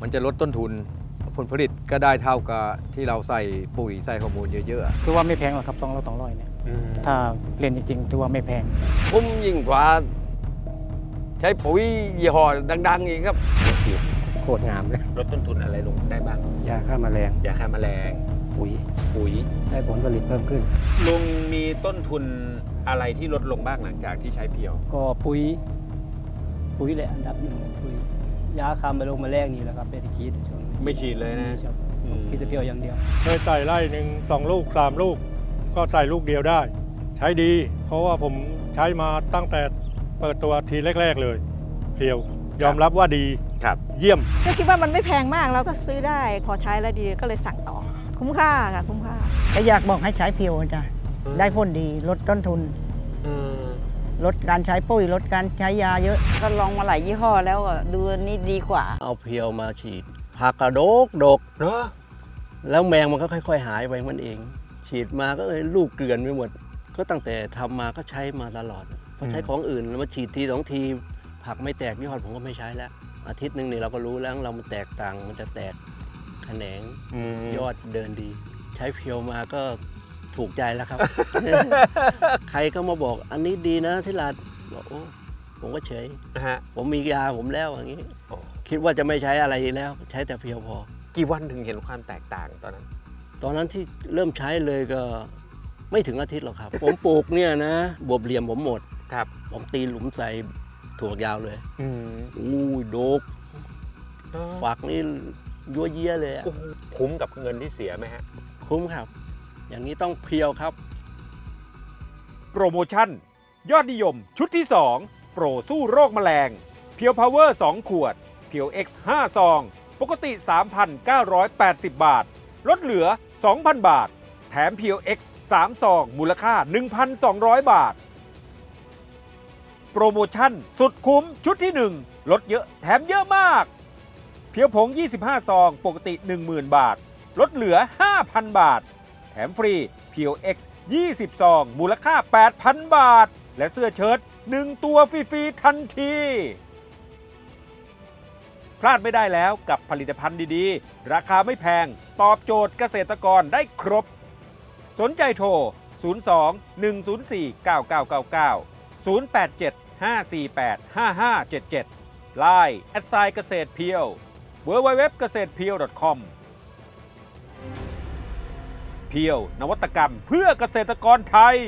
มันจะลดต้นทุนผลผลิตก็ได้เท่ากับที่เราใส่ปุ๋ยใส่ฮอร์โมนเยอะๆคือว่าไม่แพงหรอกครับสองร้อยสองร้อยเนี่ยถ้าเรียนจริงๆถือว่าไม่แพงคุ้มยิ่งกว่า ใช้ปุ๋ยยี่ห้อดัง ๆ อีกครับโคตรงามเลยลดต้นทุนอะไรลงได้บ้างยาฆ่าแมลงยาฆ่าแมลงปุ๋ยปุ๋ยได้ผลผลิตเพิ่มขึ้นลุงมีต้นทุนอะไรที่ลดลงบ้างหลังจากที่ใช้เพียว ก็ปุ๋ยปุ๋ยแหละอันดับหนึ่งปุ๋ย ยาฆ่าแมลงแมลงนี่แหละครับเป็นที่คิดช่วงนี้ไม่ฉีดเลยนะ ครับอืม คิดแต่เพียวอย่างเดียว เคยใส่ไร่หนึ่งสองลูกสามลูก ก็ใส่ลูกเดียวได้ ใช้ดี เพราะว่าผมใช้มาตั้งแต่เปิดตัวทีแรก ๆเลยเพียวยอมรับว่าดีครับ เยี่ยม ก็คิดว่ามันไม่แพงมากเราก็ซื้อได้ พอใช้แล้วดีก็เลยสั่งต่อ คุ้มค่าค่ะ คุ้มค่า ก็อยากบอกให้ใช้เพียวจ้ะ ได้ผลดีลดต้นทุน ลดการใช้ปุ๋ยลดการใช้ยาเยอะ ก็ลองมาหลายยี่ห้อแล้วอะดูอันนี้ดีกว่า เอาเพียวมาฉีดผักกระโดกดก เนอะแล้วแมงมันก็ค่อย ๆ หายไปมันเอง ฉีดมาก็เลยลูกเกลื่อนไปหมด ก็ตั้งแต่ทำมาก็ใช้มาตลอดพอใช้ของอื่นแล้วมาฉีดทีสองที ผักไม่แตกยอดผมก็ไม่ใช้แล้ว อาทิตย์หนึ่งนี่เราก็รู้แล้วเรามันแตกต่างมันจะแตกแขนงยอดเดินดี ใช้เพียวมาก็ ถูกใจแล้วครับ ใครก็มาบอกอันนี้ดีนะที่รัดบอกโอ้ผมก็เฉย นะฮะผมมียาผมแล้วอย่างนี้ โอ้คิดว่าจะไม่ใช้อะไรอีกแล้ว ใช้แต่เพียวพอ กี่วันถึงเห็นความแตกต่างตอนนั้น ตอนนั้นที่เริ่มใช้เลยก็ไม่ถึงอาทิตย์หรอกครับ ผมปลูกเนี่ยนะบวบเหลี่ยมผมหมด ครับ ผมตีหลุมใส่ถั่วยาวเลยอืมอู้ยโดกฝักนี่ยั่วเยี่ยเลยอะคุ้มกับเงินที่เสียไหมฮะ คุ้มครับ อย่างนี้ต้องเพียวครับ โปรโมชั่น ยอดนิยมชุดที่ 2 โปรสู้โรคแมลง เพียวพาวเวอร์ 2 ขวด เพียว X 5 ซอง ปกติ 3,980 บาท ลดเหลือ 2,000 บาท แถมเพียว X 3 ซอง มูลค่า 1,200 บาท โปรโมชั่นสุดคุ้มชุดที่ 1 ลดเยอะแถมเยอะมาก เพียวผง 25 ซอง ปกติ 10,000 บาท ลดเหลือ 5,000 บาท มฟรีเพียว X 20ซองมูลค่า 8,000 บาท และเสื้อเชิ้ต1ตัวฟรีๆทันที พลาดไม่ได้แล้วกับผลิตภัณฑ์ดีๆ ราคาไม่แพง ตอบโจทย์เกษตรกรได้ครบ สนใจโทร 02 104 9999 087 548 5577 Line แอดไซน์เกษตรเพียว www เกษตรเพียว .com เพียว นวัตกรรมเพื่อเกษตรกรไทย